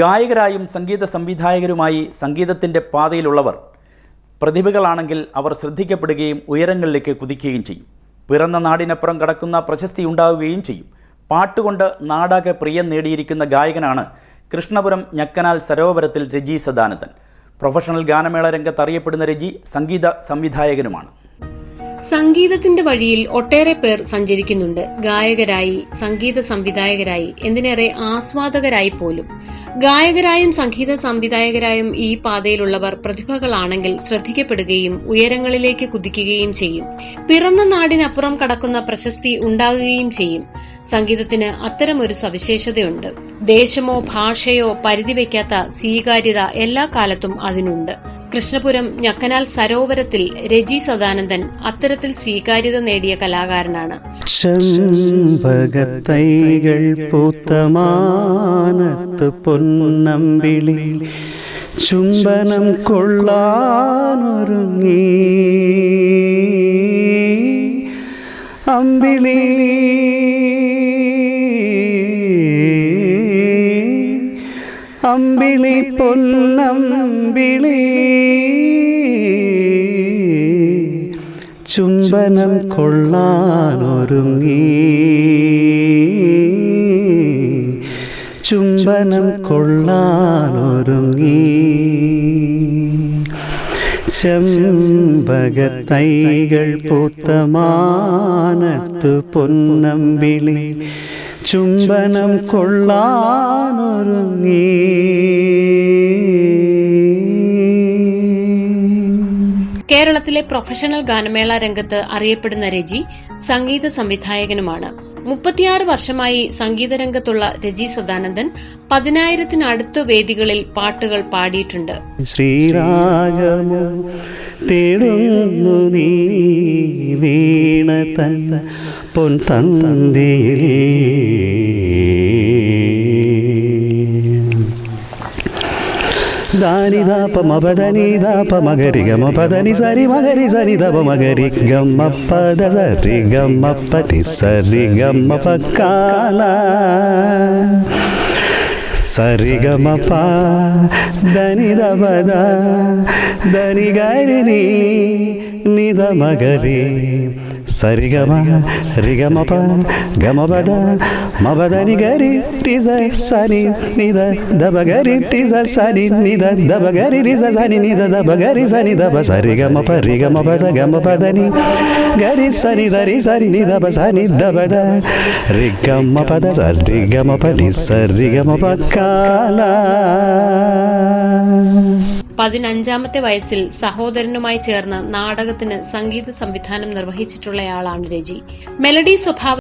ഗായകരായും സംഗീത സംവിധായകരുമായി സംഗീതത്തിന്റെ പാതയിലുള്ളവർ പ്രതിഭകളാണെങ്കിൽ അവർ ശ്രദ്ധിക്കപ്പെടുകയും ഉയരങ്ങളിലേക്ക് കുതിക്കുകയും ചെയ്യും. പിറന്ന നാടിനപ്പുറം കടക്കുന്ന പ്രശസ്തി ഉണ്ടാവുകയും ചെയ്യും. പാട്ടുകൊണ്ട് നാടാകെ പ്രിയം നേടിയിരിക്കുന്ന ഗായകനാണ് കൃഷ്ണപുരം ഞക്കനാൽ സരോവരത്തിൽ രജി സദാനന്ദൻ. പ്രൊഫഷണൽ ഗാനമേള രംഗത്ത് അറിയപ്പെടുന്ന രജി സംഗീത സംവിധായകനുമാണ്. സംഗീതത്തിന്റെ വഴിയിൽ ഒട്ടേറെ പേർ സഞ്ചരിക്കുന്നുണ്ട്. ഗായകരായി സംഗീത സംവിധായകരായി എന്തിനേറെ ആസ്വാദകരായി പോലും. ഗായകരായും സംഗീത സംവിധായകരായും ഈ പാതയിലുള്ളവർ പ്രതിഭകളാണെങ്കിൽ ശ്രദ്ധിക്കപ്പെടുകയും ഉയരങ്ങളിലേക്ക് കുതിക്കുകയും ചെയ്യും. പിറന്ന നാടിനപ്പുറം കടക്കുന്ന പ്രശസ്തി ഉണ്ടാകുകയും ചെയ്യും. സംഗീതത്തിന് അത്തരമൊരു സവിശേഷതയുണ്ട്. ദേശമോ ഭാഷയോ പരിധിവെക്കാത്ത സ്വീകാര്യത എല്ലാ കാലത്തും അതിനുണ്ട്. കൃഷ്ണപുരം ഞക്കനാൽ സരോവരത്തിൽ രജി സദാനന്ദൻ അത്തരത്തിൽ സ്വീകാര്യത നേടിയ കലാകാരനാണ്. ചെമ്പകത്തൈകൾ പൂത്തമാനത്ത് പൊന്നമ്പിളി ചുംബനം കൊള്ളാനൊരുങ്ങി. അമ്പിളി. അമ്പിളി പൊന്നമ്പിളി ചുംബനം കൊള്ളാനൊരുങ്ങി. ചുംബനം കൊള്ളാനൊരുങ്ങി. ചെമ്പകത്തൈകൾ പൂത്തമാനത്ത് പൊന്നമ്പിളി ചുംബനം കൊള്ളാനൊരുങ്ങി. കേരളത്തിലെ പ്രൊഫഷണൽ ഗാനമേള രംഗത്ത് അറിയപ്പെടുന്ന രജി സംഗീത സംവിധായകനുമാണ്. മുപ്പത്തിയാറ് വർഷമായി സംഗീതരംഗത്തുള്ള രജി സദാനന്ദൻ പതിനായിരത്തിനടുത്ത് വേദികളിൽ പാട്ടുകൾ പാടിയിട്ടുണ്ട്. ശ്രീരാഗമോ దాని దాప మబదని దాప మగరి గమ పదని సరి మగరి సరి దప మగరి గమ్మ పద సరి గమ్మ పటి సరి గమ్మ పక్కాల సరి గమ దని దబద దని గరి నిద మగరి సరిగమ రిగమప గమబద మబదని గరి రిజ సని నిద దబగరి రిజ సని నిద దబగరి రిజ సని నిద దబగరి సని దబ సరిగమప రిగమపద గమపదని గరి సని దరి సరి నిదబ సని దబద రిగమ పద సరిగమప నిసరిగమప కాలా പതിനഞ്ചാമത്തെ വയസ്സിൽ സഹോദരനുമായി ചേർന്ന് നാടകത്തിന് സംഗീത സംവിധാനം നിർവഹിച്ചിട്ടുള്ളയാളാണ് രജി. മെലഡി സ്വഭാവ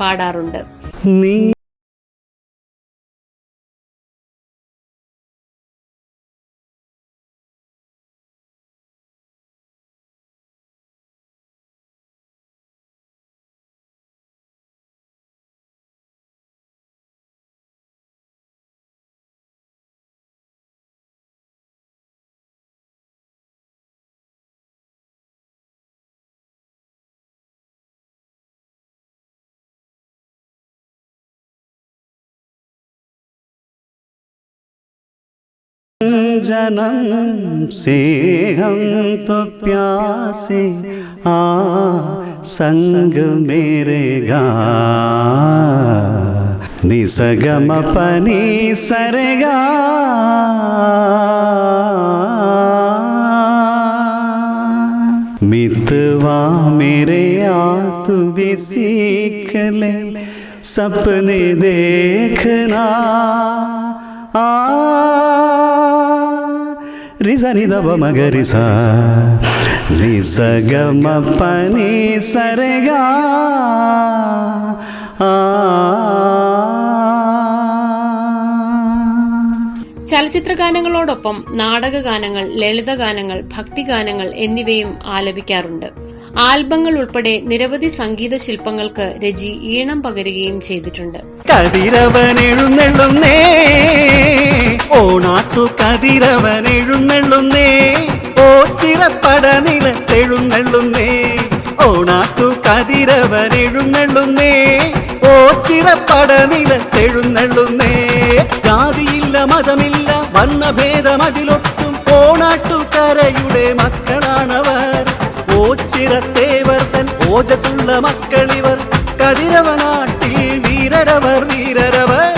പാടാറുണ്ട്. നീ जन्म से हम तो प्यासे, आ संग मेरे गा। निसगम पनी सरगा। मितवा मेरे आ तू भी सीख ले, सपने देखना। రిసని సా నిస పని సరగా ചലച്ചിത്ര ഗാനങ്ങളോടൊപ്പം നാടക ഗാനങ്ങൾ ലളിത ഗാനങ്ങൾ ഭക്തിഗാനങ്ങൾ എന്നിവയും ആലപിക്കാറുണ്ട്. ആൽബങ്ങൾ ഉൾപ്പെടെ നിരവധി സംഗീത ശില്പങ്ങൾക്ക് രജി ഈണം പകരുകയും ചെയ്തിട്ടുണ്ട്. കതിരവൻ എഴുന്നള്ളുന്നേ. ഓണാട്ടു കതിരവൻ എഴുന്നള്ളുന്നേ. ഓ ചിറപ്പട നിലത്തെഴുന്നള്ളുന്നേ. ഓണാട്ടു കതിരവൻ എഴുന്നള്ളുന്നേ. ഓ മതമില്ല ഓജസുള്ള മക്കളിവർ കതിരവ നാട്ടിൽ വീരരവർ വീരരവർ.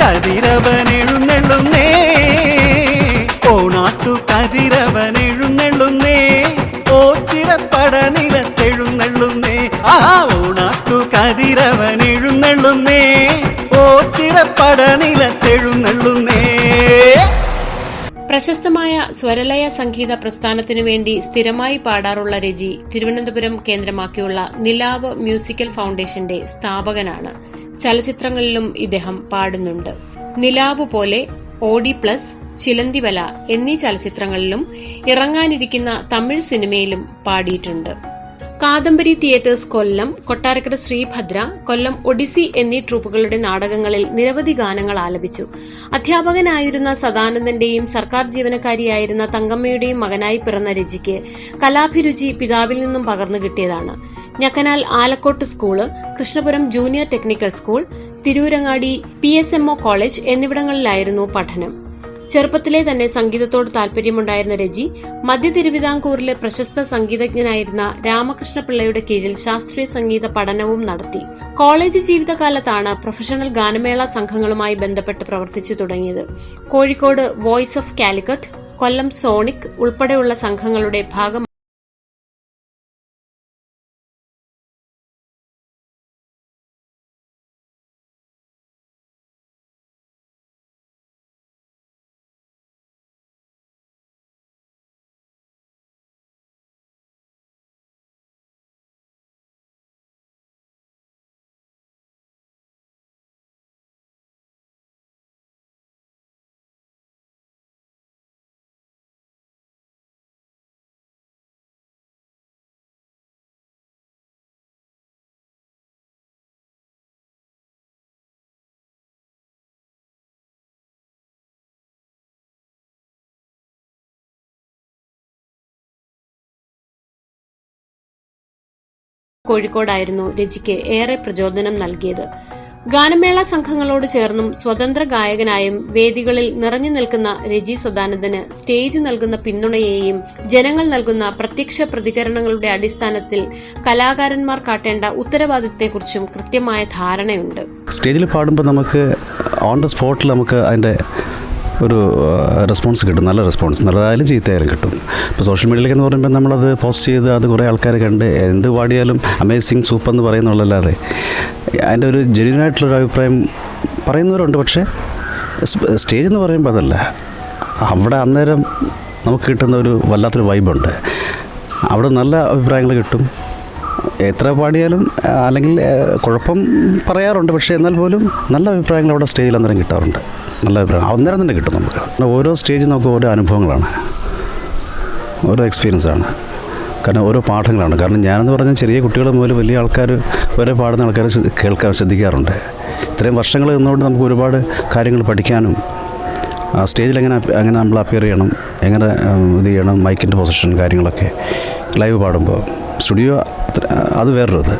കതിരവൻ എഴുന്നള്ളുന്നേ ഓണാട്ടു കതിരവൻ എഴുന്നള്ളുന്നേ ഓ ചിരപ്പട നിലത്തെഴുന്നള്ളുന്നേ. ആ ഓണാട്ടു കതിരവൻ എഴുന്നള്ളുന്നേ ഓച്ചിറപ്പട നിലത്തെഴുന്നള്ളുന്നേ പ്രശസ്തമായ സ്വരലയ സംഗീത പ്രസ്ഥാനത്തിനു വേണ്ടി സ്ഥിരമായി പാടാറുള്ള രജി തിരുവനന്തപുരം കേന്ദ്രമാക്കിയുള്ള നിലാവ് മ്യൂസിക്കൽ ഫൗണ്ടേഷന്റെ സ്ഥാപകനാണ്. ചലച്ചിത്രങ്ങളിലും ഇദ്ദേഹം പാടുന്നുണ്ട്. നിലാവ് പോലെ ഓഡി പ്ലസ് ചിലന്തിവല എന്നീ ചലച്ചിത്രങ്ങളിലും ഇറങ്ങാനിരിക്കുന്ന തമിഴ് സിനിമയിലും പാടിയിട്ടുണ്ട്. കാദംബരി തിയേറ്റേഴ്സ് കൊല്ലം കൊട്ടാരക്കര ശ്രീഭദ്ര കൊല്ലം ഒഡിസി എന്നീ ട്രൂപ്പുകളുടെ നാടകങ്ങളിൽ നിരവധി ഗാനങ്ങൾ ആലപിച്ചു. അധ്യാപകനായിരുന്ന സദാനന്ദന്റെയും സർക്കാർ ജീവനക്കാരിയായിരുന്ന തങ്കമ്മയുടെയും മകനായി പിറന്ന രജിക്ക് കലാഭിരുചി പിതാവിൽ നിന്നും പകർന്നു കിട്ടിയതാണ്. Njakkanal Alakkot school Krishnapuram junior technical school Tirurangadi P college എന്നിവിടങ്ങളിലായിരുന്നു പഠനം. ചെറുപ്പത്തിലെ തന്നെ സംഗീതത്തോട് താല്പര്യമുണ്ടായിരുന്ന രജി മധ്യ തിരുവിതാംകൂറിലെ പ്രശസ്ത സംഗീതജ്ഞനായിരുന്ന രാമകൃഷ്ണപിള്ളയുടെ കീഴിൽ ശാസ്ത്രീയ സംഗീത പഠനവും നടത്തി. കോളേജ് ജീവിതകാലത്താണ് പ്രൊഫഷണൽ ഗാനമേള സംഘങ്ങളുമായി ബന്ധപ്പെട്ട് പ്രവർത്തിച്ചു തുടങ്ങിയത്. Kozhikode voice of Calicut Kollam sonic ഉൾപ്പെടെയുള്ള സംഘങ്ങളുടെ ഭാഗം കോഴിക്കോടായിരുന്നു രജിക്ക് ഏറെ പ്രചോദനം നൽകിയത്. ഗാനമേള സംഘങ്ങളോട് ചേർന്നും സ്വതന്ത്ര ഗായകനായും വേദികളിൽ നിറഞ്ഞു നിൽക്കുന്ന രജി സദാനന്ദന് സ്റ്റേജ് നൽകുന്ന പിന്തുണയെയും ജനങ്ങൾ നൽകുന്ന പ്രത്യക്ഷ പ്രതികരണങ്ങളുടെ അടിസ്ഥാനത്തിൽ കലാകാരന്മാർ കാട്ടേണ്ട ഉത്തരവാദിത്വത്തെക്കുറിച്ചും കൃത്യമായ ധാരണയുണ്ട്. സ്റ്റേജിൽ പാടുമ്പോൾ നമുക്ക് ഓൺ ദ സ്പോട്ടിൽ നമുക്ക് അതിന്റെ ഒരു റെസ്പോൺസ് കിട്ടും. നല്ല റെസ്പോൺസ് നല്ലതായാലും ചീത്തയായാലും കിട്ടും. ഇപ്പോൾ സോഷ്യൽ മീഡിയയിലേക്ക് എന്ന് പറയുമ്പോൾ നമ്മളത് പോസ്റ്റ് ചെയ്ത് അത് കുറേ ആൾക്കാർ കണ്ട് എന്ത് പാടിയാലും അമേസിങ് സൂപ്പർ എന്ന് പറയുന്നുള്ളല്ലാതെ അതിന്റെ ഒരു ജെന്യൂനായിട്ടുള്ളൊരു അഭിപ്രായം പറയുന്നവരുണ്ട്. പക്ഷേ സ്റ്റേജ് എന്ന് പറയുമ്പോൾ അതല്ല. അവിടെ അന്നേരം നമുക്ക് കിട്ടുന്ന ഒരു വല്ലാത്തൊരു വൈബുണ്ട് അവിടെ നല്ല അഭിപ്രായങ്ങൾ കിട്ടും. എത്ര പാടിയാലും അല്ലെങ്കിൽ കുഴപ്പം പറയാറുണ്ട്. പക്ഷേ എന്നാൽ പോലും നല്ല അഭിപ്രായങ്ങൾ അവിടെ സ്റ്റേജിൽ അന്നേരം കിട്ടാറുണ്ട്. നല്ല അഭിപ്രായം. അന്നേരം തന്നെ കിട്ടും നമുക്ക്. ഓരോ സ്റ്റേജും നമുക്ക് ഓരോ അനുഭവങ്ങളാണ്. ഓരോ എക്സ്പീരിയൻസാണ് കാരണം ഓരോ പാഠങ്ങളാണ്. കാരണം ഞാനെന്ന് പറഞ്ഞാൽ ചെറിയ കുട്ടികൾ മുതൽ വലിയ ആൾക്കാർ വരെ പാടുന്ന ആൾക്കാർ കേൾക്കാൻ ശ്രദ്ധിക്കാറുണ്ട്. ഇത്രയും വർഷങ്ങൾ നിന്നുകൊണ്ട് നമുക്ക് ഒരുപാട് കാര്യങ്ങൾ പഠിക്കാനും ആ സ്റ്റേജിൽ എങ്ങനെ എങ്ങനെ നമ്മൾ അപ്പിയർ ചെയ്യണം എങ്ങനെ ഇത് ചെയ്യണം മൈക്കിന്റെ പൊസിഷൻ കാര്യങ്ങളൊക്കെ ലൈവ് പാടുമ്പോൾ സ്റ്റുഡിയോ അത് വേറൊരു ഇത്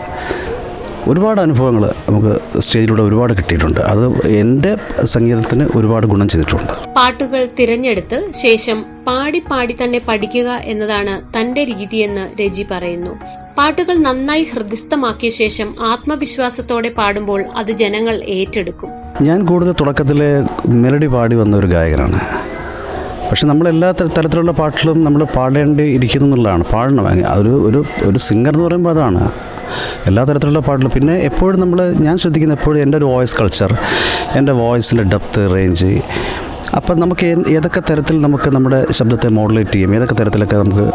ഒരുപാട് അനുഭവങ്ങൾ നമുക്ക് സ്റ്റേജിലൂടെ ഒരുപാട് കിട്ടിയിട്ടുണ്ട്. അത് എന്റെ സംഗീതത്തിന് ഒരുപാട് ഗുണം ചെയ്തിട്ടുണ്ട്. പാട്ടുകൾ തിരഞ്ഞെടുത്ത് ശേഷം പാടി പാടി തന്നെ പഠിക്കുക എന്നതാണ് തന്റെ രീതിയെന്ന് രജി പറയുന്നു. പാട്ടുകൾ നന്നായി ഹൃദയസ്ഥമാക്കിയ ശേഷം ആത്മവിശ്വാസത്തോടെ പാടുമ്പോൾ അത് ജനങ്ങൾ ഏറ്റെടുക്കും. ഞാൻ കൂടുതൽ തുടക്കത്തിൽ മെലഡി പാടി വന്ന ഒരു ഗായകനാണ്. പക്ഷെ നമ്മൾ എല്ലാ തരത്തിലുള്ള പാട്ടിലും നമ്മൾ പാടേണ്ടി ഇരിക്കുന്നു എന്നുള്ളതാണ്. പാടണം. ഒരു ഒരു ഒരു സിംഗർ എന്ന് പറയുമ്പോൾ അതാണ്. എല്ലാ തരത്തിലുള്ള പാട്ടിലും പിന്നെ എപ്പോഴും നമ്മൾ ഞാൻ ശ്രദ്ധിക്കുന്ന എപ്പോഴും എന്റെ ഒരു വോയിസ് കൾച്ചർ എന്റെ വോയിസിന്റെ ഡെപ്ത് റേഞ്ച് അപ്പം നമുക്ക് ഏതൊക്കെ തരത്തിൽ നമുക്ക് നമ്മുടെ ശബ്ദത്തെ മോഡുലേറ്റ് ചെയ്യും? ഏതൊക്കെ തരത്തിലൊക്കെ നമുക്ക്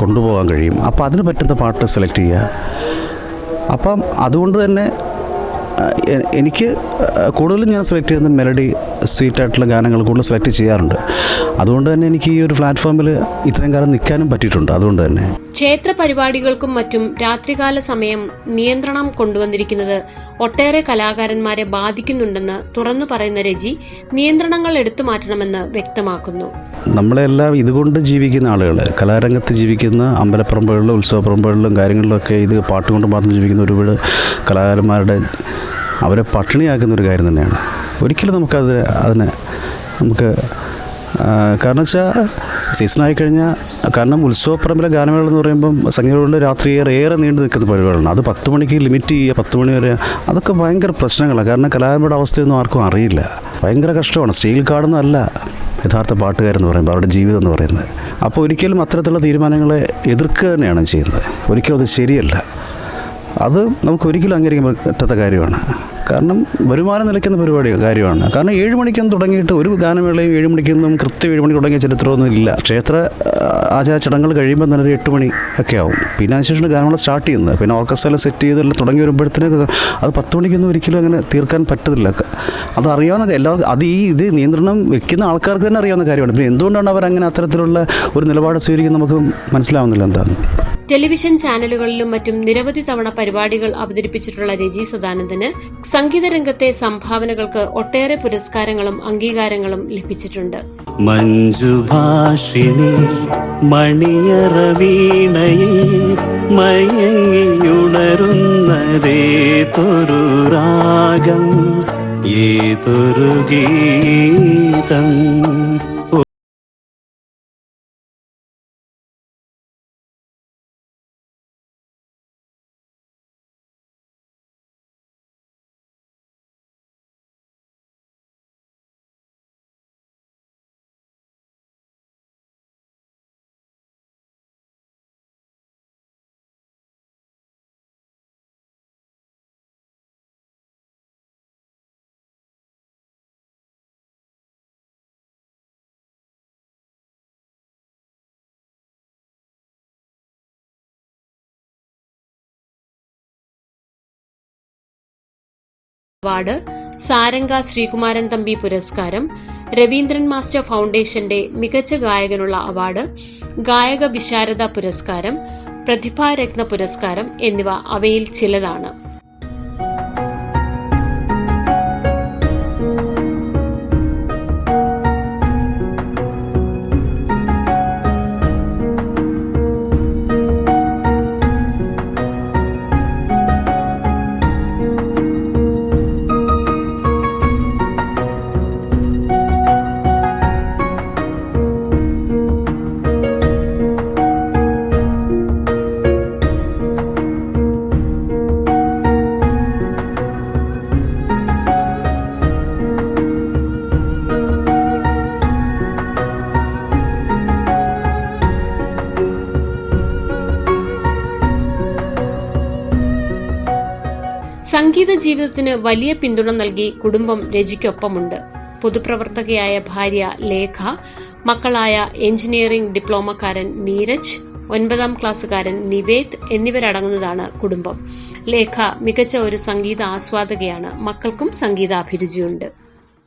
കൊണ്ടുപോകാൻ കഴിയും? അപ്പോൾ അതിന് പറ്റുന്ന പാട്ട് സെലക്ട് ചെയ്യുക. അപ്പം അതുകൊണ്ട് തന്നെ എനിക്ക് കൂടുതലും ഞാൻ സെലക്ട് ചെയ്യുന്ന മെലഡി സ്വീറ്റ് ആയിട്ടുള്ള ഗാനങ്ങൾ കൂടുതൽ സെലക്ട് ചെയ്യാറുണ്ട്. അതുകൊണ്ട് തന്നെ എനിക്ക് ഈ ഒരു പ്ലാറ്റ്ഫോമിൽ ഇത്രയും കാലം നിൽക്കാനും പറ്റിയിട്ടുണ്ട്. അതുകൊണ്ട് തന്നെ. ക്ഷേത്ര പരിപാടികൾക്കും മറ്റും രാത്രികാല സമയം നിയന്ത്രണം കൊണ്ടുവന്നിരിക്കുന്നത് ഒട്ടേറെ കലാകാരന്മാരെ ബാധിക്കുന്നുണ്ടെന്ന് തുറന്നു പറയുന്ന രജി നിയന്ത്രണങ്ങൾ എടുത്തു മാറ്റണമെന്ന് വ്യക്തമാക്കുന്നു. നമ്മളെല്ലാം ഇതുകൊണ്ട് ജീവിക്കുന്ന ആളുകൾ കലാരംഗത്ത് ജീവിക്കുന്ന അമ്പലപ്പറമ്പുകളിലും ഉത്സവപ്പറമ്പുകളിലും കാര്യങ്ങളിലൊക്കെ ഇത് പാട്ടുകൊണ്ട് മാത്രം ജീവിക്കുന്ന ഒരുപാട് കലാകാരന്മാരുടെ അവരെ പട്ടിണിയാക്കുന്ന ഒരു കാര്യം തന്നെയാണ്. ഒരിക്കലും നമുക്കത് അതിനെ നമുക്ക് കാരണം വെച്ചാൽ സീസണായി കഴിഞ്ഞാൽ കാരണം ഉത്സവപ്പറമ്പിലെ ഗാനമേള എന്ന് പറയുമ്പം സംഗീതങ്ങളുടെ രാത്രി ഏറെ ഏറെ നീണ്ടു നിൽക്കുന്ന പരിപാടികളാണ്. അത് പത്ത് മണിക്ക് ലിമിറ്റ് ചെയ്യുക പത്ത് മണി വരെ അതൊക്കെ ഭയങ്കര പ്രശ്നങ്ങളാണ് കാരണം കലാകാരന്മാരുടെ അവസ്ഥയൊന്നും ആർക്കും അറിയില്ല. ഭയങ്കര കഷ്ടമാണ്. സ്റ്റീൽ കാർഡൊന്നുമല്ല യഥാർത്ഥ പാട്ടുകാരെന്ന് പറയുമ്പോൾ അവരുടെ ജീവിതം എന്ന് പറയുന്നത്. അപ്പോൾ ഒരിക്കലും അത്തരത്തിലുള്ള തീരുമാനങ്ങളെ എതിർക്കുക തന്നെയാണ് ചെയ്യുന്നത്. ഒരിക്കലും അത് ശരിയല്ല. അത് നമുക്ക് ഒരിക്കലും അംഗീകരിക്കാൻ പറ്റാത്ത കാര്യമാണ്. കാരണം വരുമാനം നിലയ്ക്കുന്ന പരിപാടി കാര്യമാണ്. കാരണം ഏഴ് മണിക്കൊന്നും തുടങ്ങിയിട്ട് ഒരു ഗാനമേളയും ഏഴ് മണിക്കൊന്നും കൃത്യം ഏഴ് മണിക്ക് തുടങ്ങിയ ചരിത്രമൊന്നും ഇല്ല. ക്ഷേത്ര ആചാര ചടങ്ങൾ കഴിയുമ്പോൾ തന്നെ ഒരു എട്ട് മണി ഒക്കെ ആവും. പിന്നെ അതിനുശേഷം ഗാനമേള സ്റ്റാർട്ട് ചെയ്യുന്നത്. പിന്നെ ഓർക്കസ്ട്രയിൽ സെറ്റ് ചെയ്തെല്ലാം തുടങ്ങി വരുമ്പോഴത്തേക്ക് അത് പത്ത് മണിക്കൊന്നും ഒരിക്കലും അങ്ങനെ തീർക്കാൻ പറ്റത്തില്ല. അത് അറിയാവുന്ന എല്ലാവർക്കും അത് ഈ ഇത് നിയന്ത്രണം വെക്കുന്ന ആൾക്കാർക്ക് തന്നെ അറിയാവുന്ന കാര്യമാണ്. പിന്നെ എന്തുകൊണ്ടാണ് അവർ അങ്ങനെ അത്തരത്തിലുള്ള ഒരു നിലപാട് സ്വീകരിക്കുന്നത് നമുക്ക് മനസ്സിലാവുന്നില്ല എന്താണ്? ടെലിവിഷൻ ചാനലുകളിലും മറ്റും നിരവധി തവണ പരിപാടികൾ അവതരിപ്പിച്ചിട്ടുള്ള രജി സദാനന്ദന് സംഗീത രംഗത്തെ സംഭാവനകൾക്ക് ഒട്ടേറെ പുരസ്കാരങ്ങളും അംഗീകാരങ്ങളും ലഭിച്ചിട്ടുണ്ട്. മഞ്ജുഭാഷിണി ഗീതം. അവാർഡ് സാരംഗ ശ്രീകുമാരൻ തമ്പി പുരസ്കാരം രവീന്ദ്രൻ മാസ്റ്റർ ഫൗണ്ടേഷന്റെ മികച്ച ഗായകനുള്ള അവാർഡ് ഗായക വിശാരദ പുരസ്കാരം പ്രതിഭാരത്ന പുരസ്കാരം എന്നിവ അവയിൽ ചിലതാണ്. സംഗീത ജീവിതത്തിന് വലിയ പിന്തുണ നൽകി കുടുംബം രജിക്കൊപ്പമുണ്ട്. പൊതുപ്രവർത്തകയായ ഭാര്യ ലേഖ മക്കളായ എഞ്ചിനീയറിംഗ് ഡിപ്ലോമക്കാരൻ നീരജ് ഒൻപതാം ക്ലാസ്സുകാരൻ നിവേദ് എന്നിവരടങ്ങുന്നതാണ് കുടുംബം. ലേഖ മികച്ച ഒരു സംഗീത ആസ്വാദകയാണ്. മക്കൾക്കും സംഗീതാഭിരുചിയുണ്ട്.